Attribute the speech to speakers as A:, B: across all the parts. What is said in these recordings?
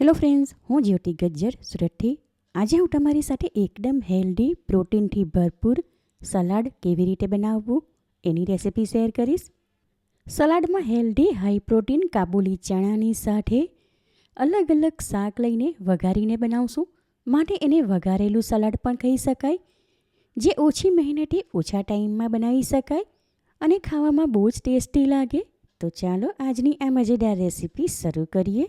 A: Hello friends હું જ્યોતિ ગજ્જર, સુરતથી. આજે હું તમારી સાથે એકદમ હેલ્ધી પ્રોટીનથી ભરપૂર સલાડ કેવી રીતે બનાવવું એની રેસિપી શેર કરીશ. સલાડમાં હેલ્ધી હાઈ પ્રોટીન કાબુલી ચણાની સાથે અલગ અલગ શાક લઈને વઘારીને બનાવશું. માટે એને વઘારેલું સલાડ પણ કહી શકાય, જે ઓછી મહેનતે ઓછા ટાઈમમાં બનાવી શકાય અને ખાવામાં બહુ જ ટેસ્ટી લાગે. તો ચાલો આજની આ મજેદાર રેસીપી શરૂ કરીએ.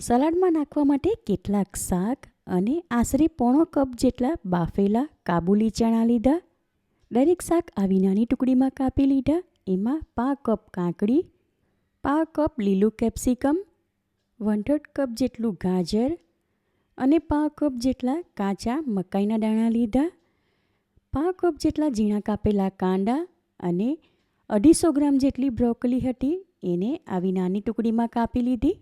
A: સલાડમાં નાખવા માટે કેટલાક શાક અને આશરે પોણો કપ જેટલા બાફેલા કાબુલી ચણા લીધા. દરેક શાક આવી નાની ટુકડીમાં કાપી લીધા. એમાં પા કપ કાંકડી પા કપ લીલું કેપ્સિકમ વન કપ જેટલું ગાજર અને પા કપ જેટલા કાચા મકાઈના દાણા લીધા. પા કપ જેટલા ઝીણા કાપેલા કાંદા અને અઢીસો ગ્રામ જેટલી બ્રોકલી હતી. એને આવી નાની ટુકડીમાં કાપી લીધી.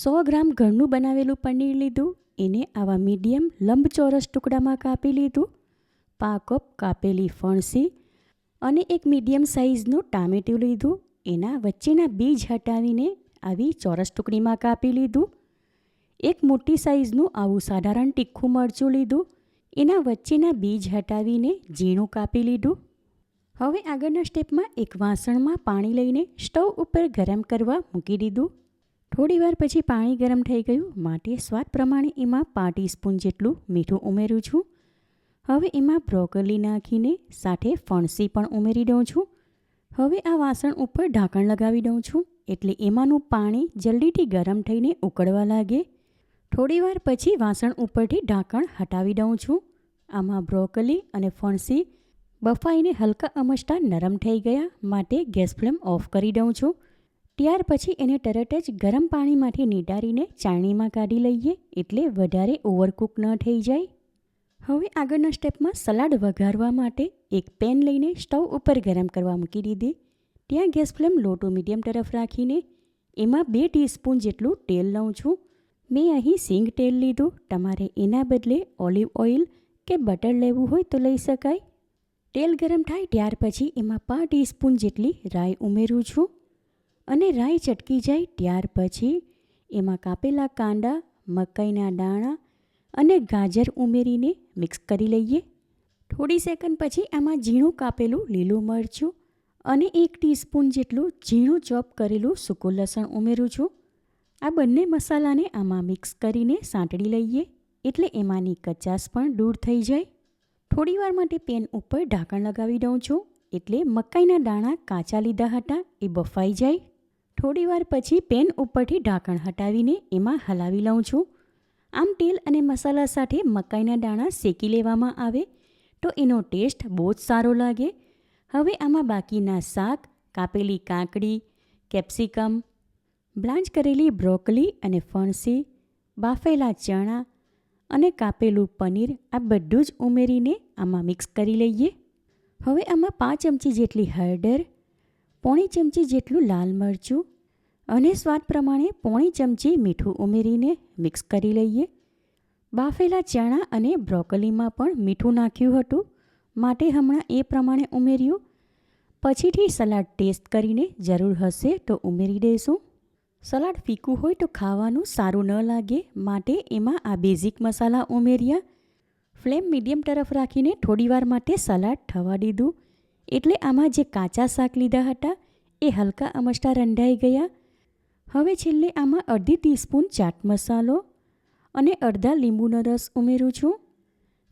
A: સો ગ્રામ ઘરનું બનાવેલું પનીર લીધું, એને આવા મીડિયમ લંબચોરસ ટુકડામાં કાપી લીધું પા કપ કાપેલી ફણસી અને એક મીડિયમ સાઇઝનું ટામેટું લીધું, એના વચ્ચેના બીજ હટાવીને આવી ચોરસ ટુકડીમાં કાપી લીધું, એક મોટી સાઇઝનું આવું સાધારણ તીખું મરચું લીધું, એના વચ્ચેના બીજ હટાવીને ઝીણું કાપી લીધું. હવે આગળના સ્ટેપમાં એક વાસણમાં પાણી લઈને સ્ટવ ઉપર ગરમ કરવા મૂકી દીધું. થોડી વાર પછી પાણી ગરમ થઈ ગયું. માટે સ્વાદ પ્રમાણે એમાં પાંચ ટીસ્પૂન જેટલું મીઠું ઉમેરું છું. હવે એમાં બ્રોકલી નાખીને સાથે ફણસી પણ ઉમેરી દઉં છું. હવે આ વાસણ ઉપર ઢાંકણ લગાવી દઉં છું. એટલે એમાંનું પાણી જલ્દીથી ગરમ થઈને ઉકળવા લાગે. થોડીવાર પછી વાસણ ઉપરથી ઢાંકણ હટાવી દઉં છું. આમાં બ્રોકલી અને ફણસી બફાઈને હલકા અમચતા નરમ થઈ ગયા. માટે ગેસ ફ્લેમ ઓફ કરી દઉં છું. ત્યાર પછી એને તરત જ ગરમ પાણીમાંથી નીટારીને ચાળણીમાં કાઢી લઈએ એટલે વધારે ઓવરકુક ન થઈ જાય. હવે આગળના સ્ટેપમાં સલાડ વઘારવા માટે એક પેન લઈને સ્ટવ ઉપર ગરમ કરવા મૂકી દીધી. ત્યાં gas flame low to medium તરફ રાખીને એમાં બે ટીસ્પૂન જેટલું તેલ લઉં છું. મેં અહીં સિંગ તેલ લીધું. તમારે એના બદલે ઓલિવ ઓઇલ કે બટર લેવું હોય તો લઈ શકાય. તેલ ગરમ થાય ત્યાર પછી એમાં પાંચ ટીસ્પૂન જેટલી રાઈ ઉમેરું છું. અને રાઈ ચટકી જાય ત્યાર પછી એમાં કાપેલા કાંદા, મકાઈના દાણા અને ગાજર ઉમેરીને મિક્સ કરી લઈએ. થોડી સેકન્ડ પછી આમાં ઝીણું કાપેલું લીલું મરચું અને એક ટીસ્પૂન જેટલું ઝીણું ચોપ કરેલું સૂકું લસણ ઉમેરું છું. આ બંને મસાલાને આમાં મિક્સ કરીને સાંતળી લઈએ એટલે એમાંની કચાસ પણ દૂર થઈ જાય. થોડીવાર માટે પેન ઉપર ઢાંકણ લગાવી દઉં છું એટલે મકાઈના દાણા કાચા લીધા હતા, એ બફાઈ જાય. થોડીવાર પછી પેન ઉપરથી ઢાંકણ હટાવીને એમાં હલાવી લઉં છું. આમ તેલ અને મસાલા સાથે મકાઈના દાણા શેકી લેવામાં આવે તો એનો ટેસ્ટ બહુ જ સારો લાગે. હવે આમાં બાકીના શાક, કાપેલી કાકડી, કેપ્સિકમ, બ્લાન્ચ કરેલી બ્રોકલી અને ફણસી, બાફેલા ચણા અને કાપેલું પનીર આ બધું જ ઉમેરીને આમાં મિક્સ કરી લઈએ. હવે આમાં પાંચ ચમચી જેટલી હળદર પોણી ચમચી જેટલું લાલ મરચું અને સ્વાદ પ્રમાણે પોણી ચમચી મીઠું ઉમેરીને મિક્સ કરી લઈએ. બાફેલા ચણા અને બ્રોકલીમાં પણ મીઠું નાખ્યું હતું. માટે હમણાં એ પ્રમાણે ઉમેર્યું. પછીથી સલાડ ટેસ્ટ કરીને જરૂર હશે તો ઉમેરી દઈશું સલાડ ફીકું હોય તો ખાવાનું સારું ન લાગે, માટે એમાં આ બેઝિક મસાલા ઉમેર્યા. ફ્લેમ મીડિયમ તરફ રાખીને થોડીવાર માટે સલાડ થવા દીધું. એટલે આમાં જે કાચા શાક લીધા હતા, એ હલકા અમસ્ટા રંધાઈ ગયા. હવે છેલ્લે આમાં અડધી ટીસ્પૂન ચાટ મસાલો અને અડધા લીંબુનો રસ ઉમેરું છું.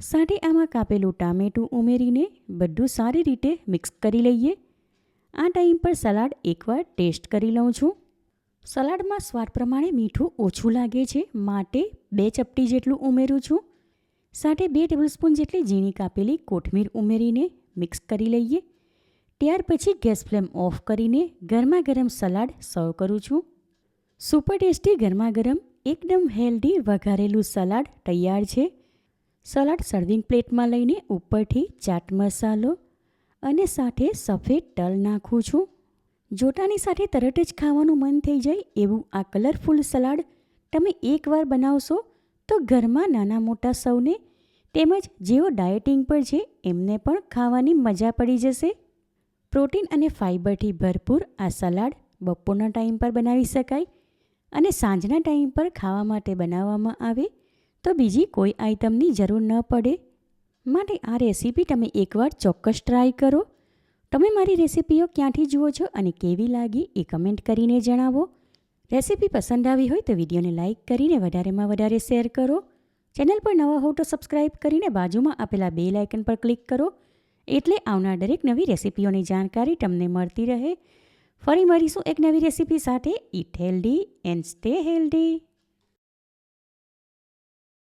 A: સાથે આમાં કાપેલું ટામેટું ઉમેરીને બધું સારી રીતે મિક્સ કરી લઈએ. આ ટાઈમ પર સલાડ એકવાર ટેસ્ટ કરી લઉં છું. સલાડમાં સ્વાદ પ્રમાણે મીઠું ઓછું લાગે છે, માટે બે ચપટી જેટલું ઉમેરું છું. સાથે બે ટેબલસ્પૂન જેટલી ઝીણી કાપેલી કોથમીર ઉમેરીને મિક્સ કરી લઈએ. ત્યાર પછી ગેસ ફ્લેમ ઓફ કરીને ગરમા ગરમ સલાડ સર્વ કરું છું. સુપર ટેસ્ટી ગરમા ગરમ એકદમ હેલ્ધી વઘારેલું સલાડ તૈયાર છે. સલાડ સર્વિંગ પ્લેટમાં લઈને ઉપરથી ચાટ મસાલો અને સાથે સફેદ તલ નાખું છું. જોટાની સાથે તરત જ ખાવાનું મન થઈ જાય એવું આ કલરફુલ સલાડ તમે એકવાર બનાવશો તો ઘરમાં નાના મોટા સૌને તેમજ જેઓ ડાયટિંગ પર છે, એમને પણ ખાવાની મજા પડી જશે. પ્રોટીન અને ફાઇબરથી ભરપૂર આ સલાડ બપોરના ટાઈમ પર બનાવી શકાય અને સાંજના ટાઈમ પર ખાવા માટે બનાવવામાં આવે તો બીજી કોઈ આઇટમની જરૂર ન પડે. માટે આ રેસીપી તમે એકવાર ચોક્કસ ટ્રાય કરો. તમે મારી રેસીપીઓ ક્યાંથી જુઓ છો અને કેવી લાગી એ કમેન્ટ કરીને જણાવો. રેસીપી પસંદ આવી હોય તો વિડીયોને લાઇક કરીને વધારેમાં વધારે શેર કરો. ચેનલ પર નવા હો તો સબસ્ક્રાઇબ કરીને બાજુમાં આપેલા બે લાઇકન પર ક્લિક કરો. એટલે આવનાર દરેક નવી રેસીપીઓની જાણકારી તમને મળતી રહે. ફરી મળીશું એક નવી રેસીપી સાથે. Eat healthy and stay healthy.